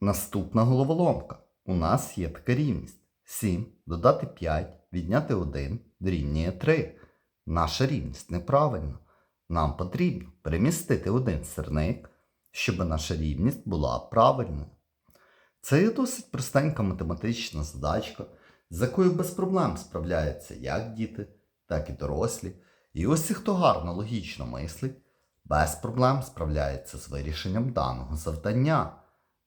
Наступна головоломка. У нас є така рівність. 7 додати 5, відняти 1 дорівнює 3. Наша рівність неправильна. Нам потрібно перемістити один сирник, щоб наша рівність була правильною. Це є досить простенька математична задачка, з якою без проблем справляються як діти, так і дорослі. І ось хто гарно логічно мислить, без проблем справляється з вирішенням даного завдання.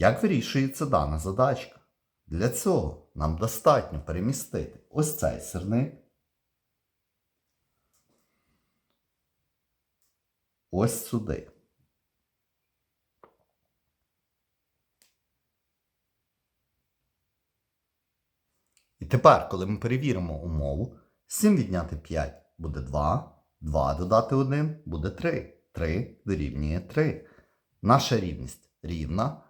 Як вирішується дана задачка? Для цього нам достатньо перемістити ось цей сирник, ось сюди. І тепер, коли ми перевіримо умову, 7 відняти 5 буде 2, 2 додати 1 буде 3. 3 дорівнює 3. Наша рівність рівна.